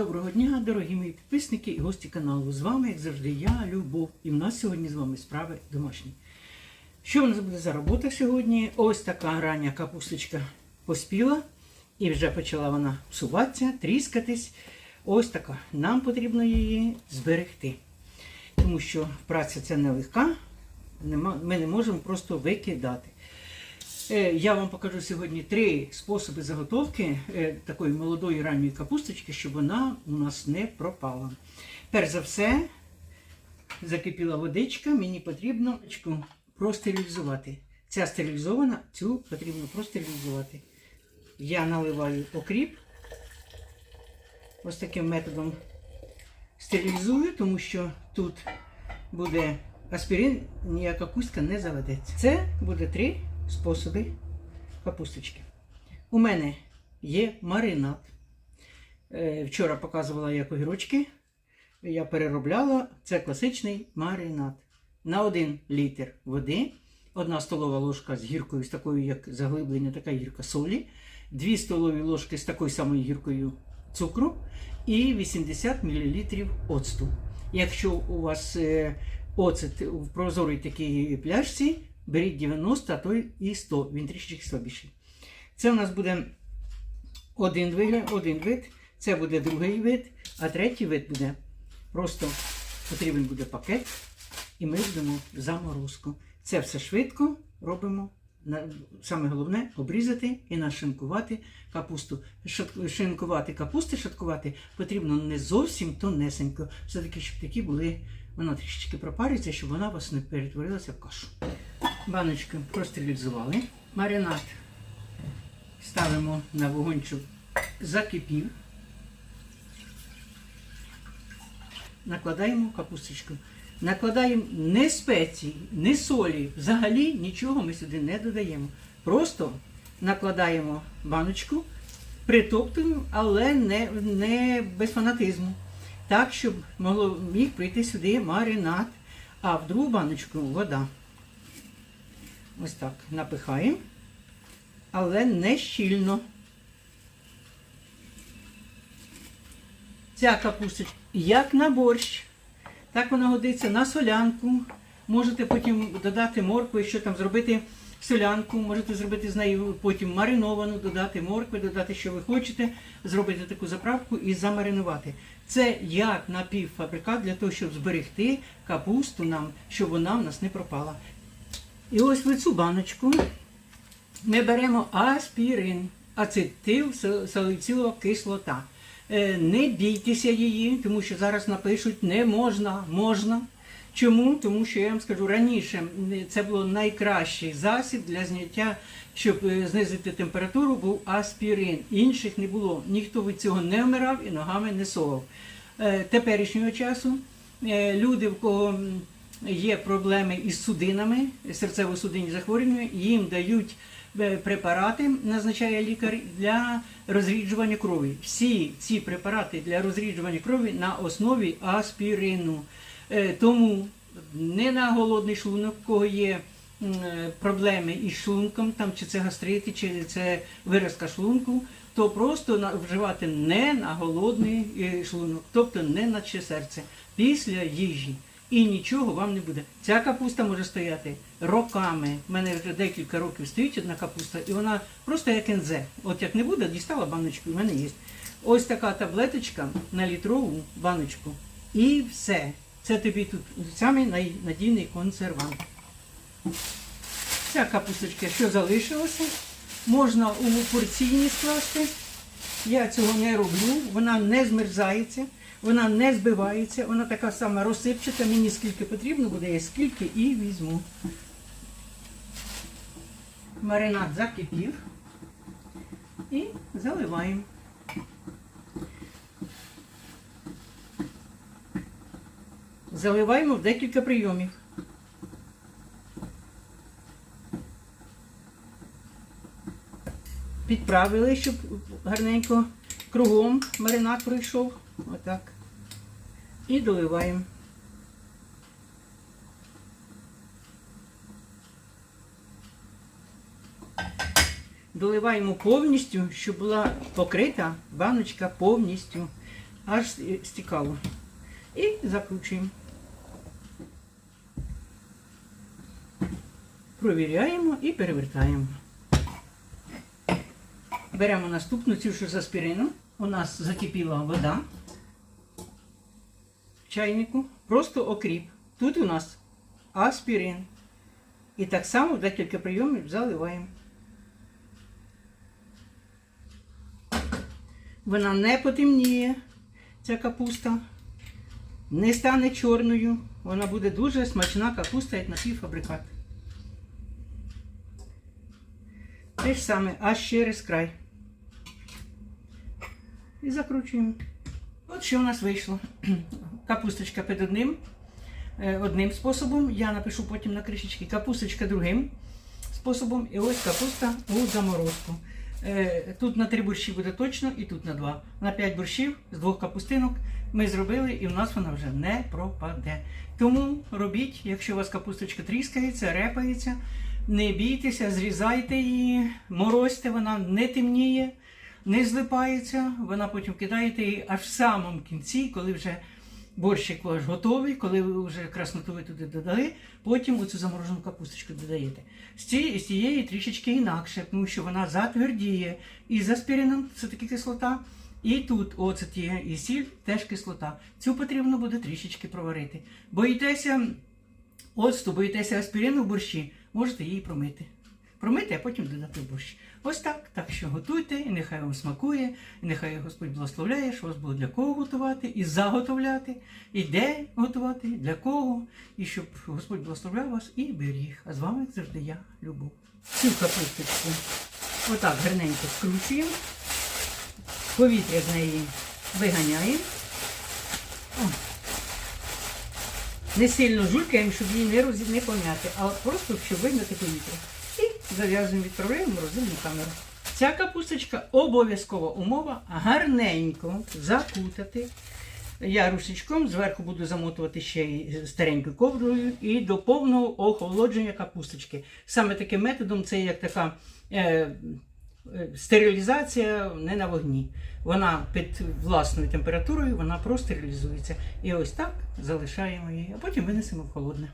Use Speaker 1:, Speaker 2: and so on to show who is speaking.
Speaker 1: Доброго дня, дорогі мої підписники і гості каналу. З вами, як завжди, я, Любов. І в нас сьогодні з вами справи домашні. Що в нас буде за робота сьогодні? Ось така рання капусточка поспіла і вже почала вона псуватися, тріскатись. Ось така. Нам потрібно її зберегти. Тому що праця це нелегка, ми не можемо просто викидати. Е, Я вам покажу сьогодні три способи заготовки е, такої молодої ранньої капусточки, щоб вона у нас не пропала. Перш за все, закипіла водичка, мені потрібно простерилізувати. Ця стерилізована, цю потрібно простерилізувати. Я наливаю окріп. Ось таким методом стерилізую, тому що тут буде аспірин, ніяка кустка не заведеться. Це буде три способи капусточки. У мене є маринад. Е, Вчора показувала як огірочки. Я переробляла. Це класичний маринад. На 1 літр води, 1 столова ложка з гіркою, з такою, як заглиблення, така гірка солі, 2 столові ложки з такою самою гіркою цукру і 80 мл оцту. Якщо у вас е, оцет в прозорій такій пляшці, беріть 90, а то і 100, він трішечки слабіший. Це у нас буде один вид, один вид, це буде другий вид, а третій вид буде просто потрібен буде пакет, і ми будемо заморозку. Це все швидко робимо. Саме головне обрізати і нашинкувати капусту. Шинкувати капусти, шаткувати потрібно не зовсім тонесенько. Все-таки, щоб такі були, вона трішечки пропариться, щоб вона вас не перетворилася в кашу. Баночки простерилізували. Маринад ставимо на вогончик, закипів. Накладаємо капусточку. Накладаємо не спеції, не солі, взагалі нічого ми сюди не додаємо. Просто накладаємо баночку, притоптуємо, але не, не без фанатизму. Так, щоб могло, міг прийти сюди маринад, а в другу баночку вода. Ось так напихаємо, але не щільно. Ця капусточка як на борщ. Так вона годиться на солянку. Можете потім додати моркву, що там зробити солянку, можете зробити з нею потім мариновану, додати моркви, додати, що ви хочете, зробити таку заправку і замаринувати. Це як напівфабрикат для того, щоб зберегти капусту нам, щоб вона в нас не пропала. І ось в цю баночку ми беремо аспірин, ацетил салицилова кислота. Е, Не бійтеся її, тому що зараз напишуть не можна, можна. Чому? Тому що я вам скажу раніше це було найкращий засіб для зняття, щоб е, знизити температуру, був аспірин. Інших не було. Ніхто від цього не вмирав і ногами не совав. Е, Теперішнього часу люди, в кого є проблеми із судинами, серцево-судинні захворювання, їм дають е, препарати, назначає лікар для розріджування крові. Всі ці препарати для розріджування крові на основі аспірину. Е, Тому не на голодний шлунок, в кого є е, проблеми із шлунком, там, чи це гастрити, чи це виразка шлунку, то просто вживати не на голодний шлунок, тобто не на серце, після їжі. І нічого вам не буде. Ця капуста може стояти роками. У мене вже декілька років стоїть одна капуста, і вона просто як ензе. От як не буде, дістала баночку, і в мене є. Ось така таблеточка на літрову баночку. І все. Це тобі тут самий найнадійний консервант. Ця капусточка, що залишилося, можна у порційні скласти. Я цього не роблю, вона не змерзається, вона не збивається, вона така сама розсипчата, мені скільки потрібно буде, я скільки і візьму. Маринад закипів і заливаємо. Заливаємо в декілька прийомів. Підправили, щоб гарненько кругом маринад пройшов. Отак. І доливаємо. Доливаємо повністю, щоб була покрита баночка повністю. аж стікало. І закручуємо. Провіряємо і перевертаємо. Беремо наступну цю що з. У нас закипіла вода чайнику. Просто окріп. Тут у нас аспірин. І так само декілька прийомів заливаємо. Вона не потемніє, ця капуста, не стане чорною. Вона буде дуже смачна капуста, як напівфабрикат. Те ж саме, аж через край. І закручуємо. От що у нас вийшло. Капусточка під одним, е, одним способом. Я напишу потім на кришечки. Капусточка другим способом. І ось капуста у заморозку. Е, Тут на три борщі буде точно, і тут на два. На п'ять борщів з двох капустинок ми зробили, і в нас вона вже не пропаде. Тому робіть, якщо у вас капусточка тріскається, репається, не бійтеся, зрізайте її, морозьте, вона не темніє, не злипається, вона потім кидаєте її аж в самому кінці, коли вже борщик ваш готовий, коли ви вже красноту туди додали, потім оцю заморожену капусточку додаєте. З цієї, трішечки інакше, тому що вона затвердіє. І з аспірином це таки кислота. І тут оцет є, і сіль теж кислота. Цю потрібно буде трішечки проварити. Боїтеся оцту, боїтеся аспірину в борщі, можете її промити. Промити, а потім додати борщ. Ось так. Так що готуйте, і нехай вам смакує, і нехай Господь благословляє, що вас було для кого готувати, і заготовляти, і де готувати, для кого, і щоб Господь благословляв вас і беріг. А з вами, як завжди, я, Любов. Цю капусточку отак гарненько скручуємо, повітря з неї виганяємо. Не сильно жулькаємо, щоб її не, роз... не пом'яти, а просто щоб вигнати повітря. Зав'язуємо, відправляємо в морозильну камеру. Ця капусточка обов'язкова умова гарненько закутати. Я рушечком зверху буду замотувати ще й старенькою ковдрою і до повного охолодження капусточки. Саме таким методом це як така е, е, стерилізація не на вогні. Вона під власною температурою вона простерилізується. І ось так залишаємо її, а потім винесемо в холодне.